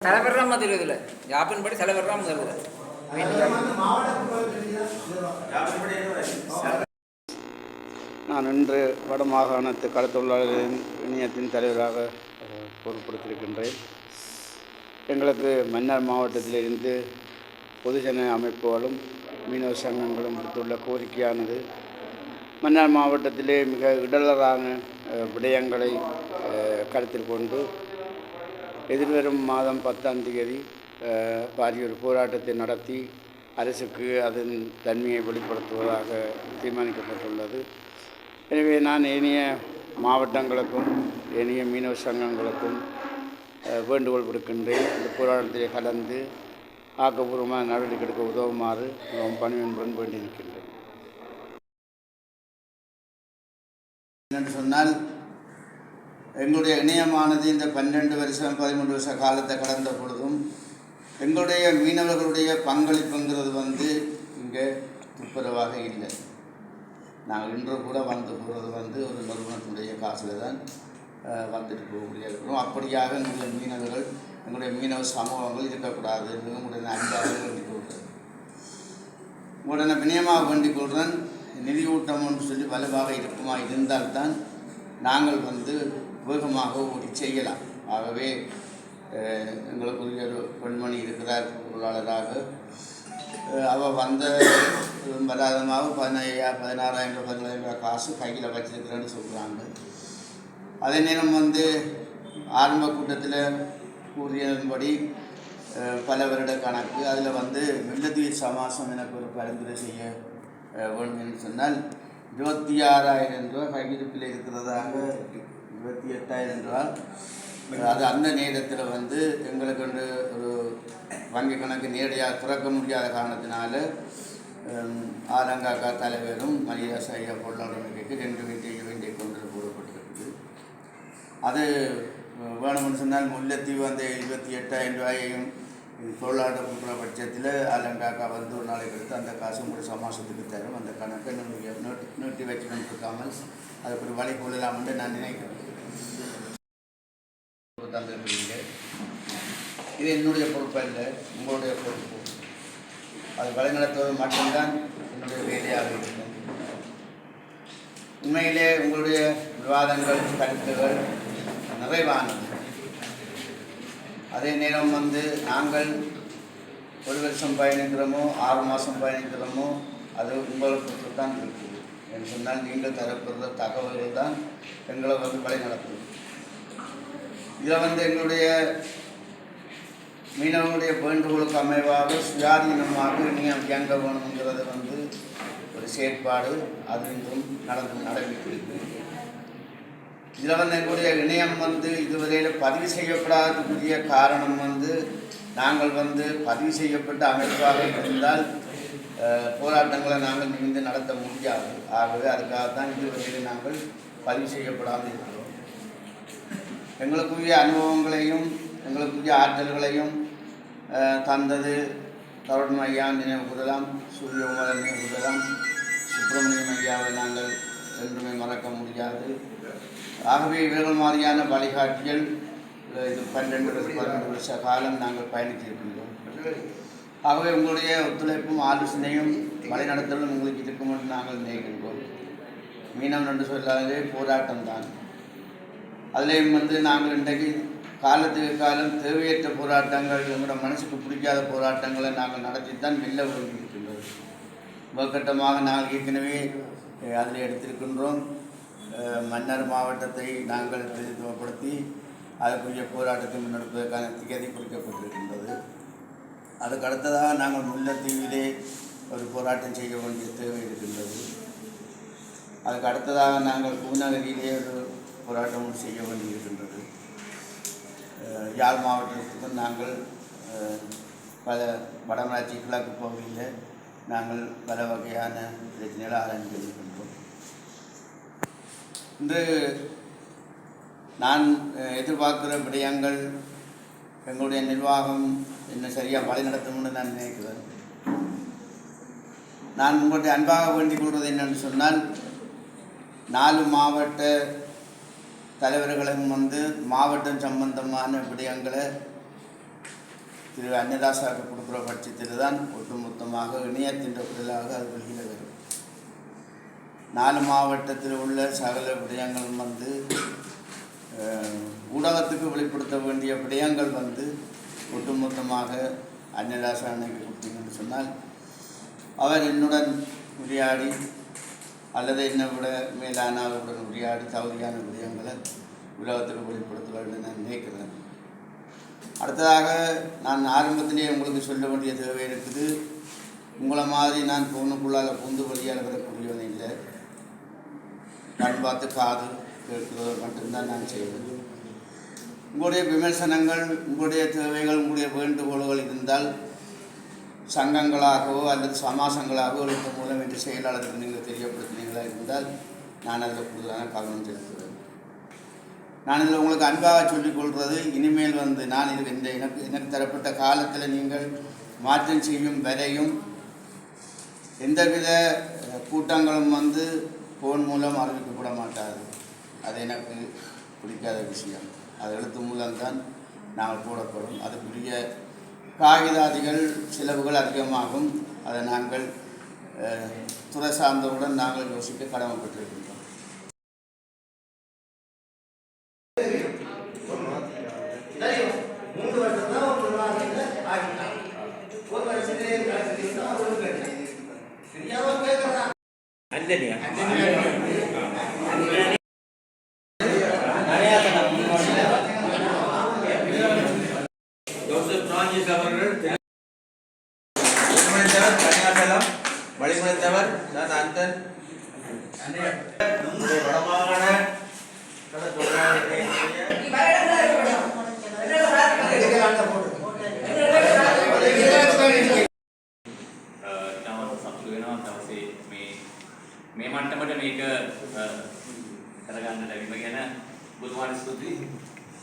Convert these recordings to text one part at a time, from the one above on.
தலைவர்றாம இதில். யாப்பின் படி தலைவர்றாம நான் இன்று வடமாகாணத்து கடத்தொழிலாளர்களின் இணையத்தின் தலைவராக பொறுப்படுத்திருக்கின்றேன் எங்களுக்கு மன்னார் மாவட்டத்திலிருந்து பொதுஜன அமைப்புகளும் மீனவ சங்கங்களும் விடுத்துள்ள கோரிக்கையானது மன்னார் மாவட்டத்திலே மிக இடலரான விடயங்களை கருத்தில் கொண்டு எதிர்வரும் மாதம் பத்தாம் தேதி பாரிய ஒரு போராட்டத்தை நடத்தி அரசுக்கு அதன் தன்மையை வெளிப்படுத்துவதாக தீர்மானிக்கப்பட்டுள்ளது. எனவே நான் ஏனைய மாவட்டங்களுக்கும் ஏனைய மீனவ சங்கங்களுக்கும் வேண்டுகோள் விடுக்கின்றேன். இந்த போராட்டத்தில் கலந்து ஆக்கப்பூர்வமாக நடவடிக்கை எடுக்க உதவுமாறு மிகவும் பணிவன்புடன் வேண்டி நிற்கின்றேன் என்று சொன்னால் எங்களுடைய இணையமானது இந்த பன்னெண்டு வருஷம் பதிமூன்று வருஷ காலத்தை கடந்த பொழுதும் எங்களுடைய மீனவர்களுடைய பங்களிப்புங்கிறது வந்து இங்கே துப்புரவாக இல்லை. நாங்கள் இன்று கூட வந்து போகிறது வந்து ஒரு நிறுவனத்துடைய காசில் தான் வந்துட்டு போகக்கூடிய இருக்கிறோம் அப்படியாக எங்களுடைய மீனவர்கள் எங்களுடைய மீனவ சமூகங்கள் இருக்கக்கூடாது. உங்களுடைய அன்பாக வேண்டிக் கொள்கிறேன் உடனே வினயமாக வேண்டிக் கொள்கிறேன் நிதியூட்டம் என்று சொல்லி வலுவாக இருக்குமா இருந்தால்தான் நாங்கள் வந்து வேகமாக ஓடி செய்யலாம். ஆகவே எங்களுக்கு எங்களுக்குரிய ஒரு பெண்மணி இருக்கிறார் பொருளாளராக. அவள் வந்த வராதமாக பதினையா பதினாறாயிரம் ரூபாய் பதினாயிரம் ரூபாய் காசு கையில் வச்சிருக்கிறேன்னு சொல்கிறாங்க அதே நேரம் வந்து ஆரம்ப கூட்டத்தில் கூறியதன்படி பல வருட கணக்கு. அதில் வந்து மில்லத்தீர் சமாசம் எனக்கு ஒரு பரிந்துரை செய்ய அஹ், வேண்டும் என்று சொன்னால் இருபத்தி ஆறாயிரம் ரூபாய் கையிருப்பில் இருக்கிறதாக இருபத்தி எட்டாயிரம் ரூபாய் அது அந்த நேரத்தில் வந்து எங்களுக்கு வந்து ஒரு வங்கி கணக்கு நேரடியாக திறக்க முடியாத காரணத்தினால ஆலங்காக்கா தலைவரும் மரியாதை ஐயா பொருளாளர்களுக்கு ரெண்டு வீட்டையும் வேண்டிய கொண்டு போடப்பட்டிருக்கு அது வேணும்னு சொன்னால் முல்லைத்தீவு அந்த இருபத்தி எட்டாயிரம் ரூபாயையும் தொழிலாளர் கொடுக்குற பட்சத்தில் ஆலங்காக்கா வந்து ஒரு நாளைக்கு எடுத்து அந்த காசு கூட சமாசத்துக்கு தரும். அந்த கணக்கை நம்ம நோட்டி நீட்டி வச்சுக்கணும் இருக்காமல் அதுக்கு ஒரு வழி கொள்ளலாம்னு நான் நினைக்கிறேன். தந்திருக்கிறீங்க இது என்னுடைய பொறுப்பு இல்லை உங்களுடைய பொறுப்பு. அது வழிநடத்துவது மட்டும்தான் என்னுடைய வேலையாக இருக்கும். உண்மையிலே உங்களுடைய விவாதங்கள் கருத்துகள் நிறைவானது. அதே நேரம் வந்து நாங்கள் ஒரு வருஷம் பயணிக்கிறோமோ ஆறு மாதம் பயணிக்கிறோமோ அது உங்களுக்கு தான் இருக்குது என்று சொன்னால் நீங்கள் தரப்படுற தகவல்கள் தான் எங்களை வந்து வழி நடத்தும் இதில் வந்து எங்களுடைய மீனவனுடைய வேண்டுகோளுக்கு அமைவாக சுயாதீனமாக நீங்கள் இயங்க வேணுங்கிறது வந்து ஒரு செயற்பாடு. அது இன்றும் நடந்து நடைபெற்றிருக்கு. இதில் வந்து எங்களுடைய இணையம் வந்து இதுவரையில் பதிவு செய்யப்படாததுக்குரிய காரணம் வந்து நாங்கள் வந்து பதிவு செய்யப்பட்ட அமைப்பாக இருந்தால் போராட்டங்களை நாங்கள் நிமிந்து நடத்த முடியாது. ஆகவே அதுக்காகத்தான் இதுவரையில் நாங்கள் பதிவு செய்யப்படாமல் இருக்கிறோம். எங்களுக்குரிய அனுபவங்களையும் எங்களுக்குரிய ஆற்றல்களையும் தந்தது தருண் ஐயா நினைவு கூறலாம் சூரியகுமாரன் நினைவு கூறலாம். சுப்பிரமணியம் ஐயாவை நாங்கள் என்றுமே மறக்க முடியாது. ஆகவே இவர்கள் மாதிரியான வழிகாட்டிகள் இது பன்னெண்டு வருஷம் பதினெண்டு வருஷ காலம் நாங்கள் பயணித்திருக்கின்றோம். ஆகவே உங்களுடைய ஒத்துழைப்பும் ஆலோசனையும் வழிநடத்தலும் உங்களுக்கு இருக்கும் என்று நாங்கள் நினைக்கின்றோம். மீனவன் என்று சொல்லாதே போராட்டம் தான் அதுலேயும் வந்து நாங்கள் இன்றைக்கு காலத்துக்கு காலம் தேவையற்ற போராட்டங்கள் எங்களோட மனசுக்கு பிடிக்காத போராட்டங்களை நாங்கள் நடத்தி தான் வெல்ல விரும்பியிருக்கின்றோம் முதற்கட்டமாக நாங்கள் ஏற்கனவே அதில் எடுத்திருக்கின்றோம். மன்னர் மாவட்டத்தை நாங்கள் பிரதித்துவப்படுத்தி அதற்குரிய போராட்டத்தை முன்னெடுப்பதற்கான திகதி குறிக்கப்பட்டிருக்கின்றது. அதுக்கு அடுத்ததாக நாங்கள் முல்லைத்தீவிலே ஒரு போராட்டம் செய்ய வேண்டிய தேவை இருக்கின்றது. அதுக்கு அடுத்ததாக நாங்கள் பூநகரியிலே ஒரு போராட்டமும் செய்ய வேண்டியிருக்கின்றது. யாழ் மாவட்டத்துக்கு நாங்கள் பல வடமராட்சி கிழக்கு பகுதியில் நாங்கள் பல வகையான பிரச்சனைகளை ஆராய்ந்து வருகின்றோம் இன்று நான் எதிர்பார்க்கிற விடயங்கள் எங்களுடைய நிர்வாகம் என்ன சரியாக வழி நடத்தும்னு நான் நினைக்கிறேன். நான் உங்களுடைய அன்பாக வேண்டிக் கொள்வது என்னென்னு சொன்னால் நாலு மாவட்ட தலைவர்களும் வந்து மாவட்டம் சம்பந்தமான விடயங்களை திரு அன்னதாசாவுக்கு கொடுக்குற பட்சத்தில் தான் ஒட்டுமொத்தமாக இணையத்தின் பதிலாக அது வெளியில் வரும். நாலு மாவட்டத்தில் உள்ள சகல விடயங்கள் வந்து ஊடகத்துக்கு வெளிப்படுத்த வேண்டிய விடயங்கள் வந்து ஒட்டுமொத்தமாக அன்னதாசா அன்னைக்கு கொடுத்தீங்கன்னு சொன்னால் அவர் என்னுடன் உரையாடி அல்லது என்னை விட மேலான அவருடன் உரையாடி தகுதியான விடயங்களை உலகத்துக்கு வெளிப்படுத்த நான் நினைக்கிறேன். அடுத்ததாக நான் ஆரம்பத்திலேயே உங்களுக்கு சொல்ல வேண்டிய தேவை இருக்குது. உங்களை மாதிரி நான் பொண்ணுக்குள்ளால் புந்து வழியால் வரக்கூடியவன் இல்லை. கண் பார்த்து காது கேட்கிறது மட்டும்தான் நான் செய்வேன். உங்களுடைய விமர்சனங்கள் உங்களுடைய தேவைகள் உங்களுடைய வேண்டுகோள்கள் இருந்தால் சங்கங்களாகவோ அல்லது சமாசங்களாகவோ எழுத்து மூலம் என்று செயலாளருக்கு நீங்கள் தெரியப்படுத்தினீங்களா இருந்தால் நான் அதில் கூடுதலான கவனம் செலுத்துவேன் நான் இதில் உங்களுக்கு அன்பாக சொல்லிக்கொள்வது இனிமேல் வந்து நான் இது இந்த எனக்கு எனக்கு தரப்பட்ட காலத்தில் நீங்கள் மாற்றம் செய்யும் வரையும் எந்தவித கூட்டங்களும் வந்து ஃபோன் மூலம் அறிவிக்கப்பட மாட்டாது. அது எனக்கு பிடிக்காத விஷயம். அது எழுத்து மூலம்தான் நாங்கள் போடப்படும். அதுக்குரிய காகிதாதிகள் செலவுகள் அதிகமாகும். அதை நாங்கள் துறை சார்ந்தவுடன் நாங்கள் யோசிக்க கடமைப்பட்டிருக்கின்றோம் ஜோசப் நம்முடைய வடமாகாண கடை தொழிலாளர்களுடைய තව සතුට වෙනවා දවසේ මේ මේ මට්ටමට මේක අ, කරගන්න ලැබීම ගැන බුදුමාන ස්තුතියි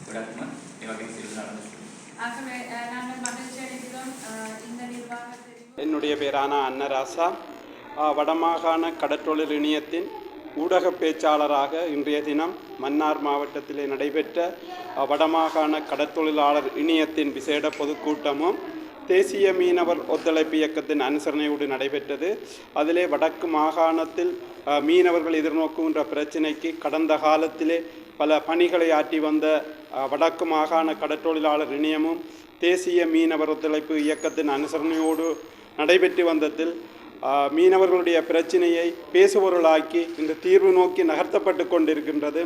ගොඩක්ම ඒ වගේම සියලු දෙනාටම ස්තුතියි ஆகவே அஹ், நாங்கள் மகிழ்ச்சி அடைகிறோம் அஹ், இந்த நிர்வாகத்திற்கு என்னுடைய பேரான அன்னராசா ஆ, வடமாகாண கடற்றொழில் இணையத்தின் ஊடக பேச்சாளராக இன்றைய தினம் மன்னார் மாவட்டத்திலே நடைபெற்ற வடமாகாண கடற்தொழிலாளர் இணையத்தின் விசேட பொதுக்கூட்டமும் தேசிய மீனவர் ஒத்துழைப்பு இயக்கத்தின் அனுசரணையோடு நடைபெற்றது. அதிலே வடக்கு மாகாணத்தில் மீனவர்கள் எதிர்நோக்குகின்ற பிரச்சினைக்கு கடந்த காலத்திலே பல பணிகளை ஆற்றி வந்த வடக்கு மாகாண கடற்றொழிலாளர் இணையமும் தேசிய மீனவர் ஒத்துழைப்பு இயக்கத்தின் அனுசரணையோடு நடைபெற்று வந்ததில் மீனவர்களுடைய பிரச்சினையை பேசுபொருளாக்கி இந்த தீர்வு நோக்கி நகர்த்தப்பட்டு கொண்டிருக்கின்றது.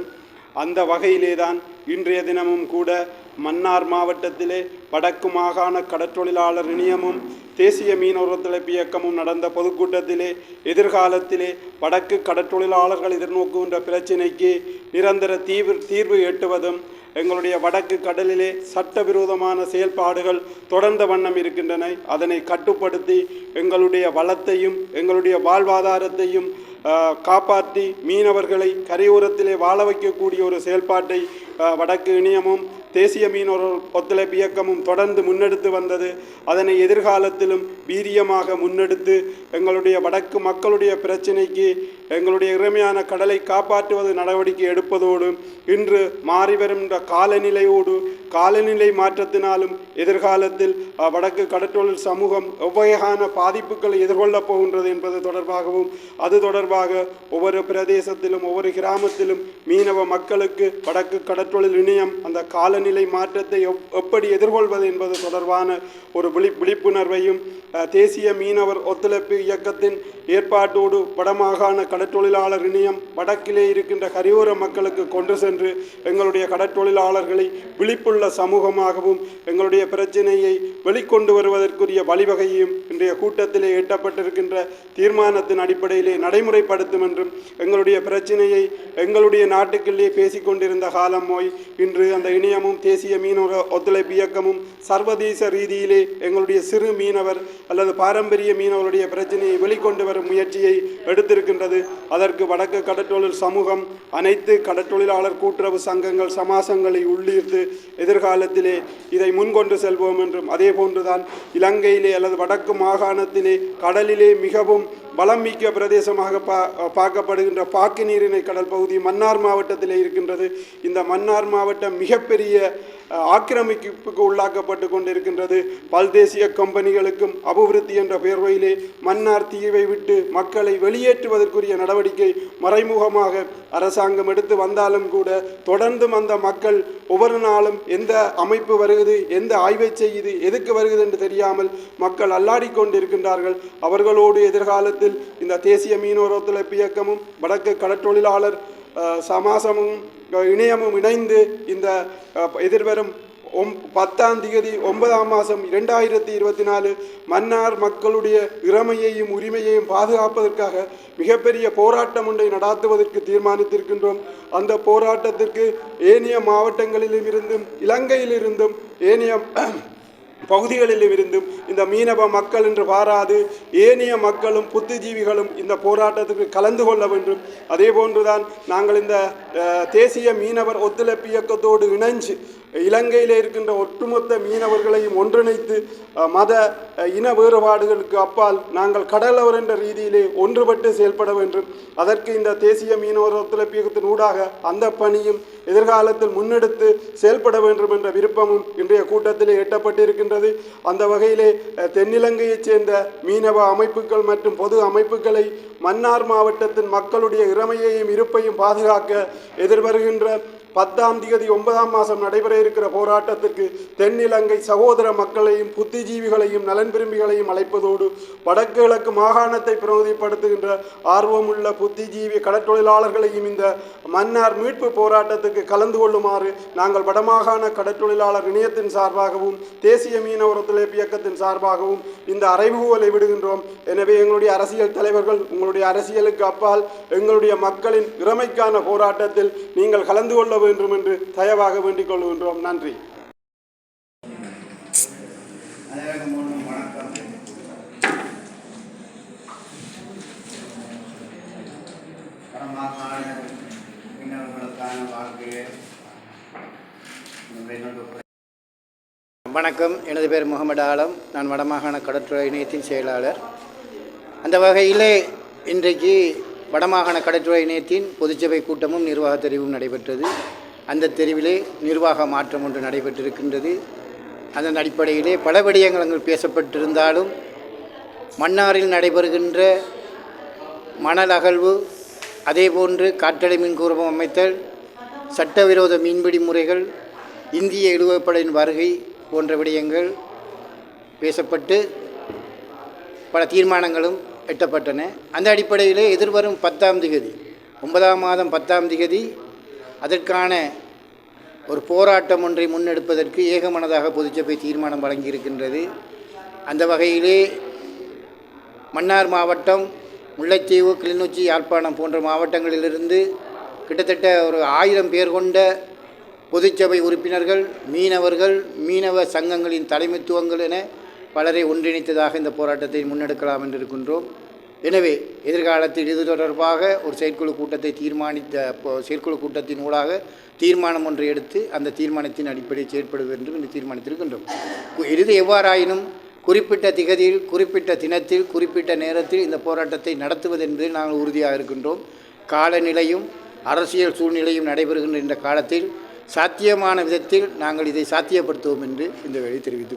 அந்த வகையிலே தான் இன்றைய தினமும் கூட மன்னார் மாவட்டத்திலே வடக்கு மாகாண கடற்றொழிலாளர் இணையமும் தேசிய மீனவர் ஒத்துழைப்பு இயக்கமும் நடந்த பொதுக்கூட்டத்திலே எதிர்காலத்திலே வடக்கு கடற்றொழிலாளர்கள் எதிர்நோக்குகின்ற பிரச்சினைக்கு நிரந்தர தீர்வு தீர்வு எட்டுவதும் எங்களுடைய வடக்கு கடலிலே சட்டவிரோதமான செயல்பாடுகள் தொடர்ந்த வண்ணம் இருக்கின்றன. அதனை கட்டுப்படுத்தி எங்களுடைய வளத்தையும் எங்களுடைய வாழ்வாதாரத்தையும் காப்பாற்றி மீனவர்களை கரையோரத்திலே வாழ வைக்கக்கூடிய ஒரு செயல்பாட்டை வடக்கு இணையமும் தேசிய மீனவர் ஒத்துழைப்பு இயக்கமும் தொடர்ந்து முன்னெடுத்து வந்தது. அதனை எதிர்காலத்திலும் வீரியமாக முன்னெடுத்து எங்களுடைய வடக்கு மக்களுடைய பிரச்சினைக்கு எங்களுடைய இறைமையான கடலை காப்பாற்றுவது நடவடிக்கை எடுப்பதோடு இன்று மாறி வருகின்ற காலநிலையோடு காலநிலை மாற்றத்தினாலும் எதிர்காலத்தில் வடக்கு கடற்றொழில் சமூகம் எவ்வகையான பாதிப்புகளை எதிர்கொள்ளப் போகின்றது என்பது தொடர்பாகவும் அது தொடர்பாக ஒவ்வொரு பிரதேசத்திலும் ஒவ்வொரு கிராமத்திலும் மீனவ மக்களுக்கு வடக்கு கடற்றொழில் இணையம் அந்த காலநிலை மாற்றத்தை எப்- எப்படி எதிர்கொள்வது என்பது தொடர்பான ஒரு விழி விழிப்புணர்வையும் தேசிய மீனவர் ஒத்துழைப்பு இயக்கத்தின் ஏற்பாட்டோடு வடமாகாண கடற்றொழிலாளர் இணையம் வடக்கிலே இருக்கின்ற கரையோர மக்களுக்கு கொண்டு சென்று எங்களுடைய கடற்றொழிலாளர்களை விழிப்புள்ள சமூகமாகவும் எங்களுடைய பிரச்சினையை வெளிக்கொண்டு வருவதற்குரிய வழிவகையும் இன்றைய கூட்டத்திலே எட்டப்பட்டிருக்கின்ற தீர்மானத்தின் அடிப்படையிலே நடைமுறைப்படுத்தும் என்றும் எங்களுடைய பிரச்சினையை எங்களுடைய நாட்டுக்குள்ளே பேசிக்கொண்டிருந்த காலம் போய் இன்று அந்த இணையமும் தேசிய மீனவர் ஒத்துழைப்பு இயக்கமும் சர்வதேச ரீதியிலே எங்களுடைய சிறு மீனவர் அல்லது பாரம்பரிய மீனவருடைய பிரச்சனையை வெளிக்கொண்டு வரும் முயற்சியை எடுத்திருக்கின்றது. அதற்கு வடக்கு கடற்றொழில் சமூகம் அனைத்து கடற்றொழிலாளர் கூட்டுறவு சங்கங்கள் சமாசங்களை உள்ளீர்த்து எதிர்காலத்திலே இதை முன்கொண்டு செல்வோம் என்றும் அதே போன்றுதான் இலங்கையிலே அல்லது வடக்கு மாகாணத்திலே கடலிலே மிகவும் வளம் மிக்க பிரதேசமாக பா பார்க்கப்படுகின்ற பாக்கு நீரிணை கடல் பகுதி மன்னார் மாவட்டத்தில் இருக்கின்றது. இந்த மன்னார் மாவட்டம் மிகப்பெரிய ஆக்கிரமிப்புக்கு உள்ளாக்கப்பட்டு கொண்டிருக்கின்றது. பல்தேசிய கம்பெனிகளுக்கும் அபிவிருத்தி என்ற பேர்வையிலே மன்னார் தீவை விட்டு மக்களை வெளியேற்றுவதற்குரிய நடவடிக்கை மறைமுகமாக அரசாங்கம் எடுத்து வந்தாலும் கூட தொடர்ந்தும் அந்த மக்கள் ஒவ்வொரு நாளும் எந்த அமைப்பு வருகிறது எந்த ஆய்வை செய்யுது எதுக்கு வருகிறது என்று தெரியாமல் மக்கள் அல்லாடி கொண்டிருக்கின்றார்கள். அவர்களோடு எதிர்காலத்தில் இந்த தேசிய மீனவர் ஒத்துழைப்பு இயக்கமும் வடக்கு கடற்றொழிலாளர் சமாசமும் இணையமும் இணைந்து இந்த எதிர்வரும் ஒம் பத்தாம் தேதி ஒன்பதாம் மாதம் இரண்டாயிரத்தி இருபத்தி நாலு மன்னார் மக்களுடைய இறமையையும் உரிமையையும் பாதுகாப்பதற்காக மிகப்பெரிய போராட்டம் ஒன்றை நடாத்துவதற்கு தீர்மானித்திருக்கின்றோம். அந்த போராட்டத்திற்கு ஏனைய மாவட்டங்களிலும் இருந்தும் இலங்கையிலிருந்தும் ஏனைய பகுதிகளில் இருந்தும் இந்த மீனவ மக்கள் என்று பாராது ஏனைய மக்களும் புத்திஜீவிகளும் இந்த போராட்டத்துக்கு கலந்து கொள்ள வேண்டும். அதே போன்றுதான் நாங்கள் இந்த தேசிய மீனவர் ஒத்துழைப்பு இயக்கத்தோடு இணைஞ்சு இலங்கையில் இருக்கின்ற ஒட்டுமொத்த மீனவர்களையும் ஒன்றிணைத்து மத இன வேறுபாடுகளுக்கு அப்பால் நாங்கள் கடலவர் என்ற ரீதியிலே ஒன்றுபட்டு செயல்பட வேண்டும். அதற்கு இந்த தேசிய மீனவர் ஒத்துழைப்பு ஊடாக அந்த பணியும் எதிர்காலத்தில் முன்னெடுத்து செயல்பட வேண்டும் என்ற விருப்பமும் இன்றைய கூட்டத்திலே எட்டப்பட்டிருக்கின்றது. அந்த வகையிலே தென்னிலங்கையைச் சேர்ந்த மீனவ அமைப்புகள் மற்றும் பொது அமைப்புகளை மன்னார் மாவட்டத்தின் மக்களுடைய இறமையையும் இருப்பையும் பாதுகாக்க எதிர்வருகின்ற பத்தாம் தேதி ஒன்பதாம் மாதம் நடைபெற இருக்கிற போராட்டத்திற்கு தென்னிலங்கை சகோதர மக்களையும் புத்திஜீவிகளையும் நலன் விரும்பிகளையும் அழைப்பதோடு வடக்கு கிழக்கு மாகாணத்தை பிரதிப்படுத்துகின்ற ஆர்வமுள்ள புத்திஜீவி கடற்றொழிலாளர்களையும் இந்த மன்னார் மீட்பு போராட்டத்துக்கு கலந்து கொள்ளுமாறு நாங்கள் வடமாகாண கடற்தொழிலாளர் இணையத்தின் சார்பாகவும் தேசிய மீனவர் ஒத்துழைப்பு இயக்கத்தின் சார்பாகவும் இந்த அறைவுகோலை விடுகின்றோம். எனவே எங்களுடைய அரசியல் தலைவர்கள் உங்களுடைய அரசியலுக்கு அப்பால் எங்களுடைய மக்களின் இறமைக்கான போராட்டத்தில் நீங்கள் கலந்து கொள்ள வேண்டும் என்று தயவாக வேண்டிக் கொள்கின்றோம். நன்றி. வணக்கம். எனது பேர் முகமது ஆலம். நான் வடமாகாண கடற்கரை இணையத்தின் செயலாளர். அந்த வகையிலே இன்றைக்கு வடமாகாண கடற்றுறை இணையத்தின் பொதுச்சபை கூட்டமும் நிர்வாக தெரிவும் நடைபெற்றது. அந்த தெரிவிலே நிர்வாக மாற்றம் ஒன்று நடைபெற்றிருக்கின்றது. அதன் அடிப்படையிலே பல விடயங்கள் அங்கு பேசப்பட்டிருந்தாலும் மன்னாரில் நடைபெறுகின்ற மணல் அகழ்வு அதேபோன்று காற்றடை மின்கூரமும் அமைத்தல் சட்டவிரோத மீன்பிடி முறைகள் இந்திய இழுவப்படையின் வருகை போன்ற விடயங்கள் பேசப்பட்டு பல தீர்மானங்களும் எட்டப்பட்டன. அந்த அடிப்படையிலே எதிர்வரும் பத்தாம் திகதி ஒன்பதாம் மாதம் பத்தாம் திகதி அதற்கான ஒரு போராட்டம் ஒன்றை முன்னெடுப்பதற்கு ஏகமனதாக பொதுச்சபை தீர்மானம் வழங்கியிருக்கின்றது. அந்த வகையிலே மன்னார் மாவட்டம் முல்லைத்தீவு கிளிநொச்சி யாழ்ப்பாணம் போன்ற மாவட்டங்களிலிருந்து கிட்டத்தட்ட ஒரு ஆயிரம் பேர் கொண்ட பொதுச்சபை உறுப்பினர்கள் மீனவர்கள் மீனவ சங்கங்களின் தலைமைத்துவங்கள் என பலரை ஒன்றிணைத்ததாக இந்த போராட்டத்தை முன்னெடுக்கலாம் என்றிருக்கின்றோம் எனவே எதிர்காலத்தில் இது தொடர்பாக ஒரு செயற்குழு கூட்டத்தை தீர்மானித்த செயற்குழு கூட்டத்தின் ஊடாக தீர்மானம் ஒன்றை எடுத்து அந்த தீர்மானத்தின் அடிப்படையில் செயற்பட வேண்டும் என்று தீர்மானித்திருக்கின்றோம். இது எவ்வாறாயினும் குறிப்பிட்ட திகதியில் குறிப்பிட்ட தினத்தில் குறிப்பிட்ட நேரத்தில் இந்த போராட்டத்தை நடத்துவது என்பதில் நாங்கள் உறுதியாக இருக்கின்றோம். காலநிலையும் அரசியல் சூழ்நிலையும் நடைபெறுகின்ற இந்த காலத்தில் சாத்தியமான விதத்தில் நாங்கள் இதை சாத்தியப்படுத்துவோம் என்று இந்த வேலை தெரிவித்து